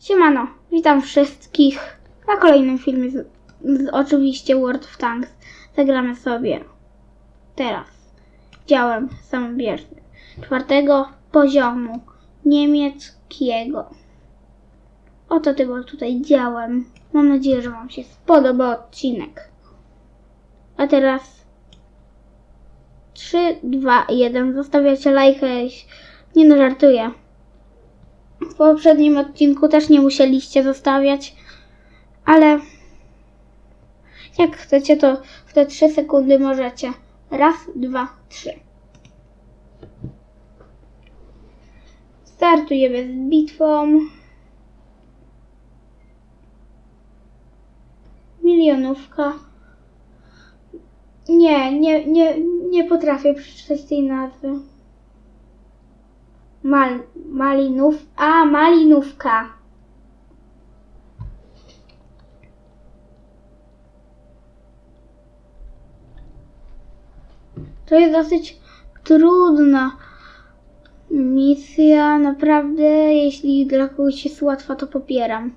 Siemano, witam wszystkich na kolejnym filmie z, z oczywiście World of Tanks. Zagramy sobie teraz działem samobieżnym czwartego poziomu niemieckiego. Oto tego tutaj działem. Mam nadzieję, że Wam się spodoba odcinek. A teraz 3, 2, 1. Zostawiacie lajka. jeśli- Nie no, żartuję. W poprzednim odcinku też nie musieliście zostawiać, ale jak chcecie, to w te 3 sekundy możecie. Raz, dwa, trzy. Startujemy z bitwą. Milionówka. Nie, nie, nie, nie potrafię przeczytać tej nazwy. Mal, malinów, a malinówka. To jest dosyć trudna misja, naprawdę. Jeśli dla kogoś jest łatwa, to popieram.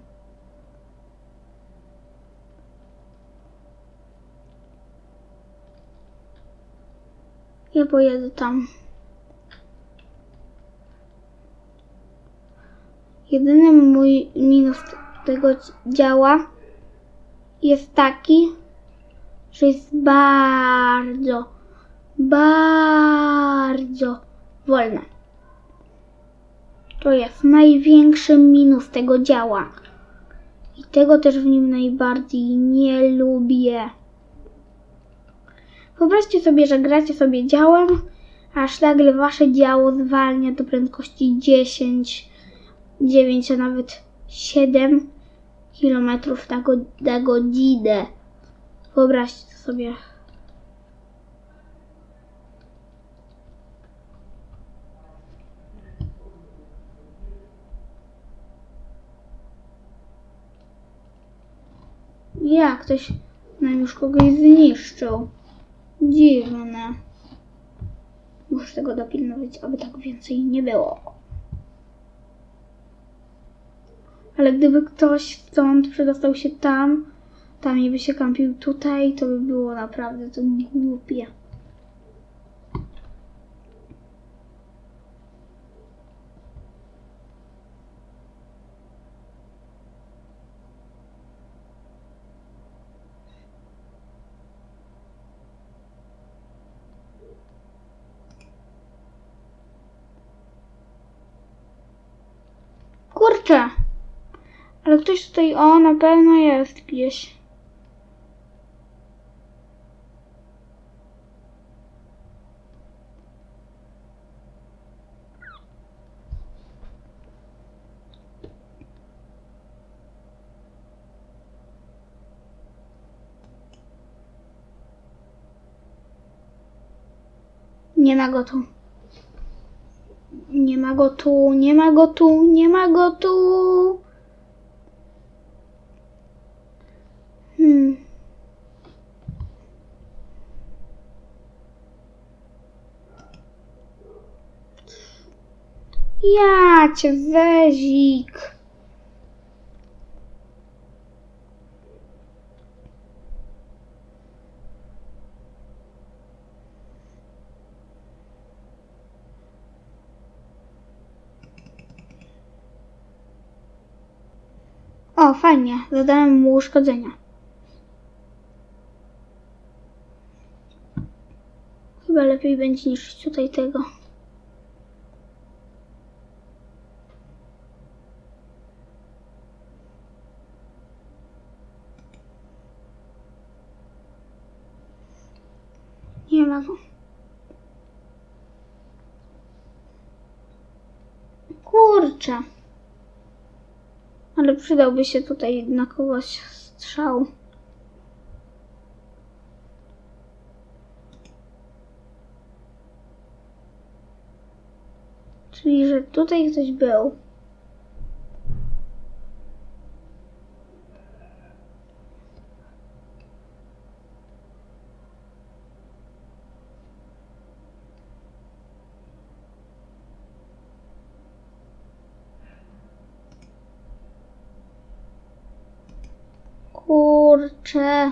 Ja pojedę tam. Jedyny mój minus tego działa jest taki, że jest bardzo, bardzo wolne. To jest największy minus tego działa. I tego też w nim najbardziej nie lubię. Wyobraźcie sobie, że gracie sobie działem, aż nagle wasze działo zwalnia do prędkości 10, 9, a nawet 7 km na, go, na godzinę. Wyobraźcie sobie. Jak ktoś nam już kogoś zniszczył. Dziwne. Muszę tego dopilnować, aby tak więcej nie było. Ale gdyby ktoś stąd przedostał się tam, tam i by się kampił tutaj, to by było naprawdę to głupie. Kurczę! Ale ktoś tutaj, o, na pewno jest gdzieś. Nie ma go tu. Nie ma go tu, nie ma go tu, nie ma go tu. Hmm. Ja cię wezik. O, fajnie. Zadałem mu uszkodzenia. Chyba lepiej będzie niż tutaj tego. Nie ma go. Kurczę. Ale przydałby się tutaj na kogoś strzał. Czyli, że tutaj ktoś był. Kurczę.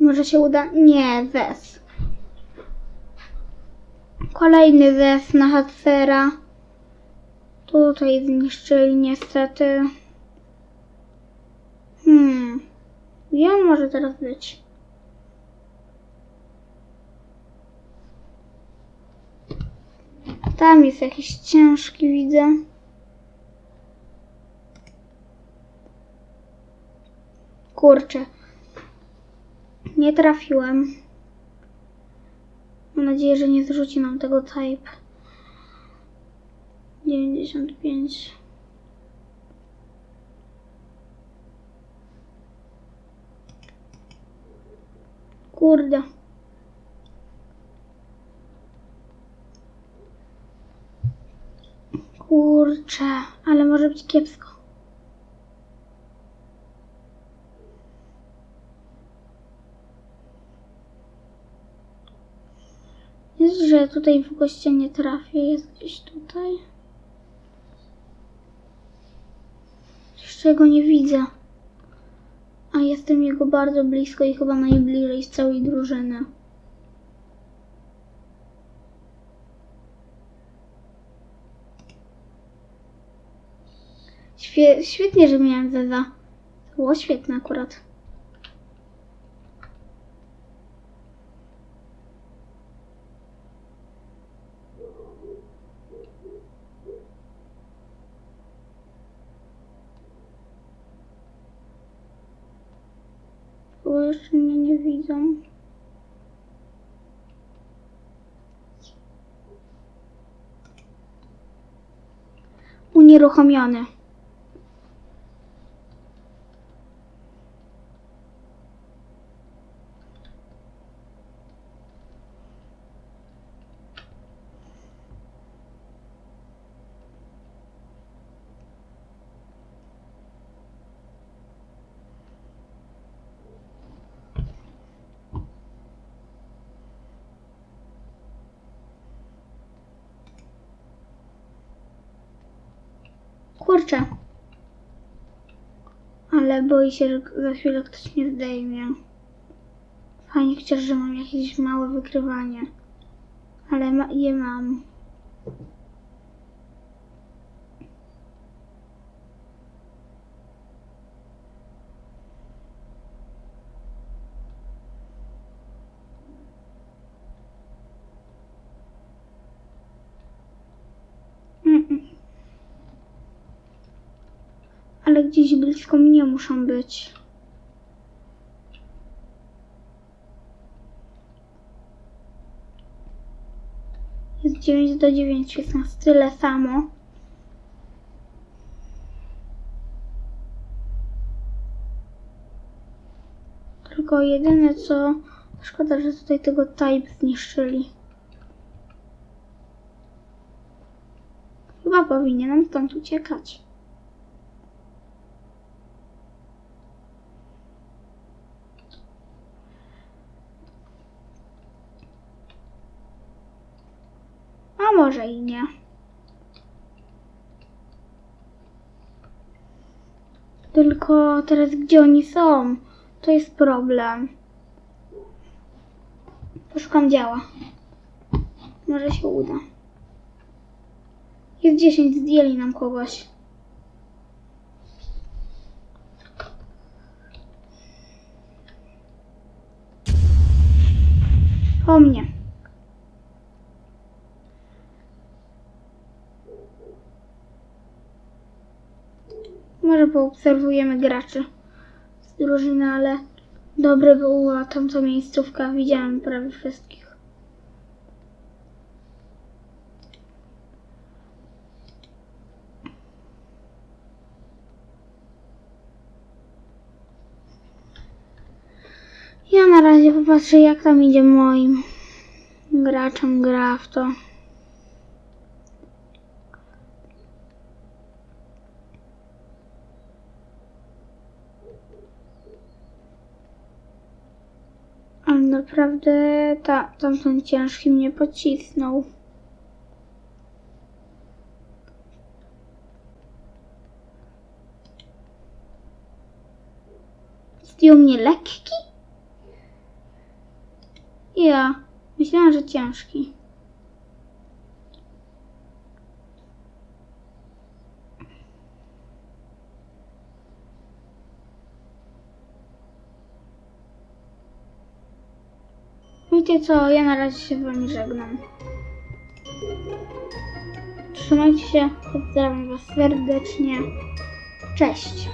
Może się uda? Nie, zes. Kolejny zes na Hatsera. Tutaj zniszczyli niestety. Hmm. Gdzie on może teraz być? Tam jest jakiś ciężki, widzę. Kurczę. Nie trafiłem. Mam nadzieję, że nie zrzuci nam tego type. 95. Kurde. Kurczę, ale może być kiepsko. Jest, że tutaj w gościa nie trafię, jest gdzieś tutaj. Jeszcze go nie widzę. A jestem jego bardzo blisko i chyba najbliżej z całej drużyny. Świe- świetnie, że miałem Zeza. To było świetne akurat. Jeszcze mnie nie widzą. Unieruchomiony. Kurczę. Ale boi się, że za chwilę ktoś mnie zdejmie. Fajnie chociaż, że mam jakieś małe wykrywanie. Ale ma, je mam. Ale gdzieś blisko mnie muszą być. Jest 9 do 9, jest nas tyle samo. Tylko jedyne co... Szkoda, że tutaj tego type zniszczyli. Chyba powinienem stąd uciekać. Może i nie. Tylko teraz gdzie oni są? To jest problem. Poszukam działa. Może się uda. Jest 10, zdjęli nam kogoś. Po mnie. Może poobserwujemy graczy z drużyny, ale dobre była tamta miejscówka. Widziałem prawie wszystkich. Ja na razie popatrzę, jak tam idzie moim graczom gra w to. Naprawdę ta, tamten ciężki mnie pocisnął. Zdjął mnie lekki? Ja myślałam, że ciężki. Wiecie co, ja na razie się z wami żegnam. Trzymajcie się, pozdrawiam was serdecznie. Cześć!